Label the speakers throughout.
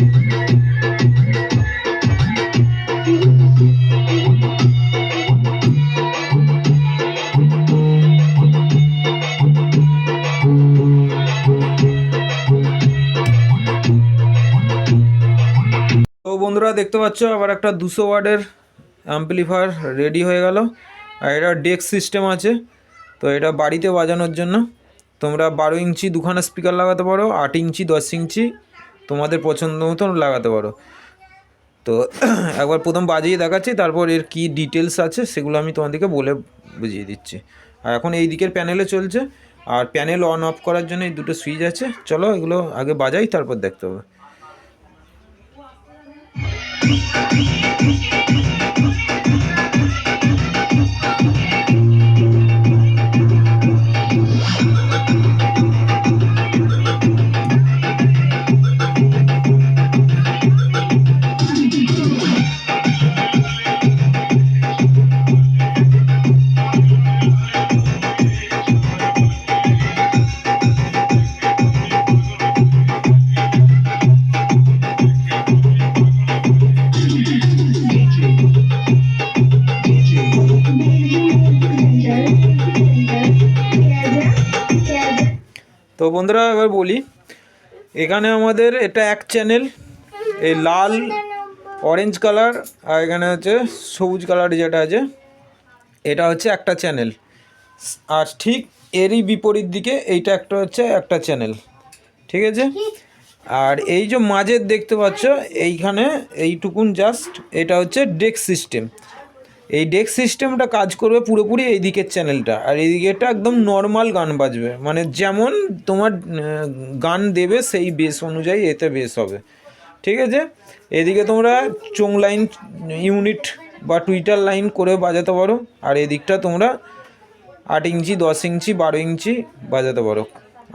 Speaker 1: তো বন্ধুরা দেখতে পাচ্ছ, আবার একটা দুশো ওয়ার্ডের অ্যাম্পলিফায়ার রেডি হয়ে গেল। আর এটা ডেক সিস্টেম আছে, তো এটা বাড়িতে বাজানোর জন্য। তোমরা বারো ইঞ্চি দুখানা স্পিকার লাগাতে পারো, আট ইঞ্চি, দশ ইঞ্চি। তোমাদের পছন্দ মতন লাগাতে পারো। তো একবার প্রথম বাজিয়ে দেখাচ্ছি, তারপর এর কি ডিটেলস আছে সেগুলো আমি তোমাদেরকে বলে বুঝিয়ে দিচ্ছি। আর এখন এই দিকের প্যানেলে চলছে, আর প্যানেল অন অফ করার জন্য এই দুটো সুইচ আছে। চলো এগুলো আগে বাজাই, তারপর দেখতে হবে। তো বন্ধুরা এবার বলি, এখানে আমাদের এটা এক চ্যানেল এই লাল অরেঞ্জ কালার আর এখানে হচ্ছে সবুজ কালার যেটা আছে, এটা হচ্ছে একটা চ্যানেল আর ঠিক এরই বিপরীত দিকে এইটা একটা হচ্ছে একটা চ্যানেল ঠিক আছে? আর এই যে মাঝের দেখতে পাচ্ছ, এইখানে এইটুকুন জাস্ট এটা হচ্ছে ডেক সিস্টেম এই ডেক সিস্টেমটা কাজ করবে পুরোপুরি এই দিকের চ্যানেলটা আর এই একদম নর্মাল গান বাজবে। মানে যেমন তোমার গান দেবে সেই বেস অনুযায়ী এতে বেস হবে। ঠিক আছে? এদিকে তোমরা চোং লাইন ইউনিট বা টুইটার লাইন করে বাজাতে পারো। আর এদিকটা তোমরা আট ইঞ্চি, দশ ইঞ্চি, বারো ইঞ্চি বাজাতে পারো।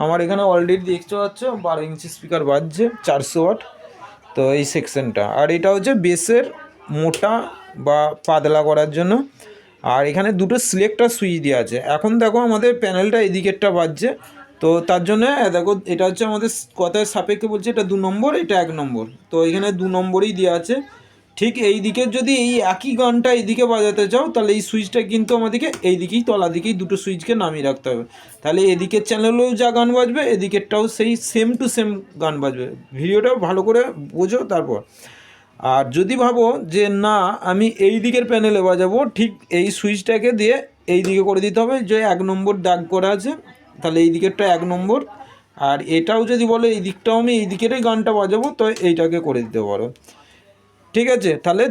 Speaker 1: আমার এখানে অলরেডি দেখতে পাচ্ছ, বারো ইঞ্চি স্পিকার বাজছে, চারশো ওয়াট। তো এই সেকশনটা আর এটা হচ্ছে বেসের মোটা বা পাতলা করার জন্য। আর এখানে দুটো সিলেক্টার সুইচ দেওয়া আছে। এখন দেখো আমাদের প্যানেলটা এদিকেরটা বাজছে। তো তার জন্য দেখো, এটা হচ্ছে আমাদের কথায় সাপেক্ষে বলছে, এটা দু নম্বর, এটা এক নম্বর। তো এখানে দু নম্বরই দেওয়া আছে। ঠিক এই দিকের যদি এই একই গানটা এইদিকে বাজাতে চাও, তাহলে এই সুইচটা কিন্তু আমাদেরকে এই দিকেই তলা দিকেই দুটো সুইচকে নামিয়ে রাখতে হবে। তাহলে এদিকের চ্যানেলেও যা গান বাজবে, এদিকেরটাও সেই সেম টু সেম গান বাজবে। ভিডিওটা ভালো করে বোঝো, তারপর। আর যদি ভাবো যে না, আমি এই দিকের প্যানেলে বাজাবো, ঠিক এই সুইচটাকে দিয়ে এই দিকে করে দিতে হবে, যে এক নম্বর দাগ করা আছে, তাহলে এই দিকেরটা এক নম্বর। আর এটাও যদি বলে এই দিকটাও আমি এই দিকেরই গানটা বাজাবো, তো এইটাকে করে দিতে পারো। ঠিক আছে? তাহলে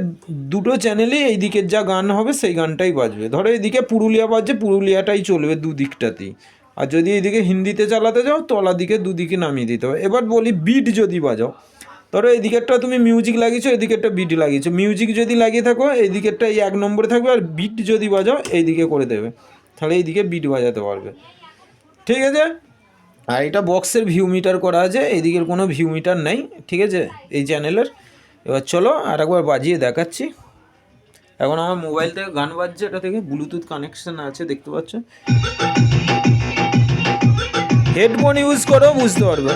Speaker 1: দুটো চ্যানেলই এই দিকের যা গান হবে, সেই গানটাই বাজবে। ধরো এদিকে পুরুলিয়া বাজছে, পুরুলিয়াটাই চলবে দুদিকটাতেই আর যদি এদিকে হিন্দিতে চালাতে যাও তলা দিকে দুদিকে নামিয়ে দিতে হবে। এবার বলি বিট যদি বাজাও ধরো এই দিকেরটা তুমি মিউজিক লাগিয়েছো এদিকেরটা বিট লাগিয়েছো। মিউজিক যদি লাগিয়ে থাকো, এই দিকেরটা এই এক নম্বরে থাকবে আর বিট যদি বাজাও, এই দিকে করে দেবে। তাহলে এইদিকে বিট বাজাতে পারবে। ঠিক আছে? আর এটা বক্সের ভিউ মিটার করা আছে এদিকের কোনো ভিউ মিটার নেই, ঠিক আছে? এই চ্যানেলের এবার চলো আর একবার বাজিয়ে দেখাচ্ছি। এখন আমার মোবাইল থেকে গান বাজছে, এটা থেকে ব্লুটুথ কানেকশন আছে, দেখতে পাচ্ছ? হেডফোন ইউজ করো, বুঝতে পারবে।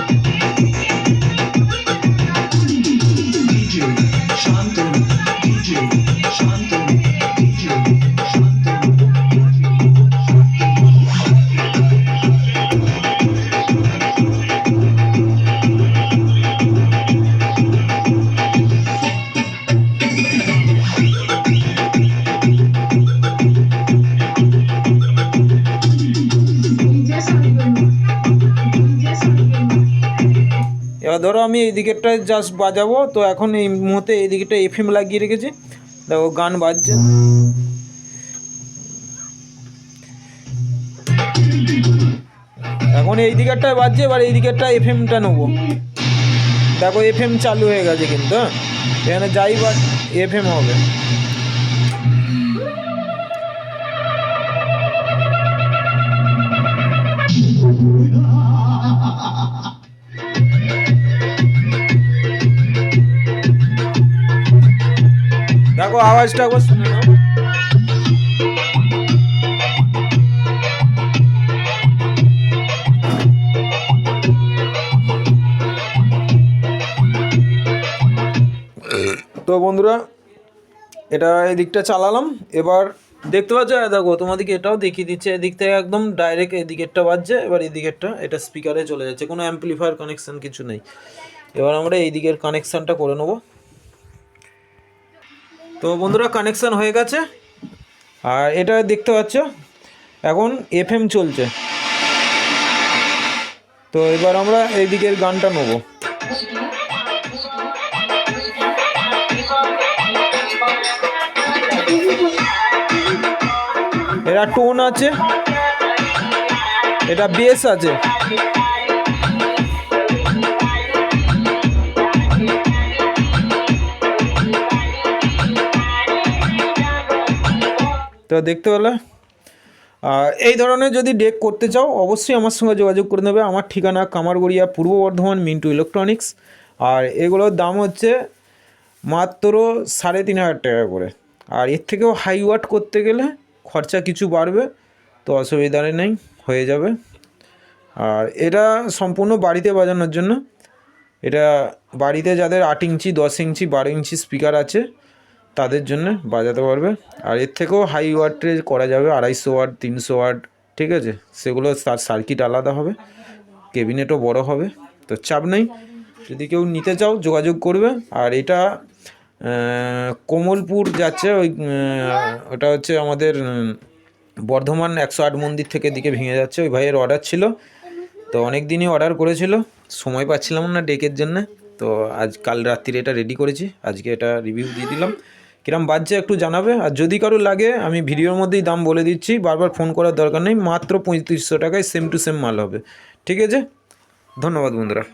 Speaker 1: ধরো আমি এই দিকেরটা জাস্ট বাজাবো, তো এখন এই মুহূর্তে এই দিকেরটা এফএম লাগিয়ে রেখেছি। দেখো, গান বাজছে। এখন এই দিকেরটা বাজছে, এবার এই দিকেরটা এফএমটা নেব। দেখো এফএম চালু হয়ে গেছে কিন্তু হ্যাঁ? এখানে যাই বা এফএম হবে। আওয়াজটা একবার শুনে নাও। তো বন্ধুরা, এটা এদিকটা চালালাম। এবার দেখতে পাচ্ছ দেখো, তোমাদেরকে এটাও দেখিয়ে দিচ্ছে। এদিক থেকে একদম ডাইরেক্ট এদিকেরটা বাজছে, এবার এদিকেরটা, এটা স্পিকারে চলে যাচ্ছে। কোনো অ্যাম্পলিফায়ার কানেকশান কিছু নেই। এবার আমরা এই দিকের কানেকশানটা করে নেব। তো বন্ধুরা কানেকশান হয়ে গেছে। আর এটা দেখতে পাচ্ছ, এখন এফএম চলছে। তো এবার আমরা এই দিকের গানটা নেব। এটা টোন আছে, এটা বেস আছে। তো দেখতে পেলে? এই ধরনের যদি ডেক করতে চাও, অবশ্যই আমার সঙ্গে যোগাযোগ করে নেবে। আমার ঠিকানা কামারগড়িয়া, পূর্ব বর্ধমান, মিন্টু ইলেকট্রনিক্স আর এগুলোর দাম হচ্ছে মাত্র সাড়ে তিন হাজার টাকা করে। আর এর থেকেও হাই ওয়াট করতে গেলে খরচা কিছু বাড়বে, তো অসুবিধা নেই, হয়ে যাবে। আর এটা সম্পূর্ণ বাড়িতে বাজানোর জন্য। এটা বাড়িতে যাদের আট ইঞ্চি, দশ ইঞ্চি, বারো ইঞ্চি স্পিকার আছে তাদের জন্য বাজাতে পারবে। আর এর থেকেও হাই ওয়াটে করা যাবে, আড়াইশো ওয়াট তিনশো ওয়াট ঠিক আছে? সেগুলো তার সার্কিট আলাদা হবে কেবিনেটও বড় হবে। তো চাপ নেই। যদি কেউ নিতে চাও, যোগাযোগ করবে। আর এটা কোমলপুর যাচ্ছে ওই ওটা হচ্ছে আমাদের বর্ধমান একশো আট মন্দির থেকে দিকে ভেঙে যাচ্ছে। ওই ভাইয়ের অর্ডার ছিল। তো অনেক দিনই অর্ডার করেছিল। সময় পাচ্ছিলাম না ডেকের জন্য। তো আজ কাল রাত্রিরে এটা রেডি করেছি। আজকে এটা রিভিউ দিয়ে দিলাম। কিরম বাজছে একটু জানাবে? আর যদি কারও লাগে, আমি ভিডিওর মধ্যেই দাম বলে দিচ্ছি, বারবার ফোন করার দরকার নেই, মাত্র পঁয়ত্রিশশো টাকায় সেম টু সেম মাল হবে। ঠিক আছে? ধন্যবাদ বন্ধুরা।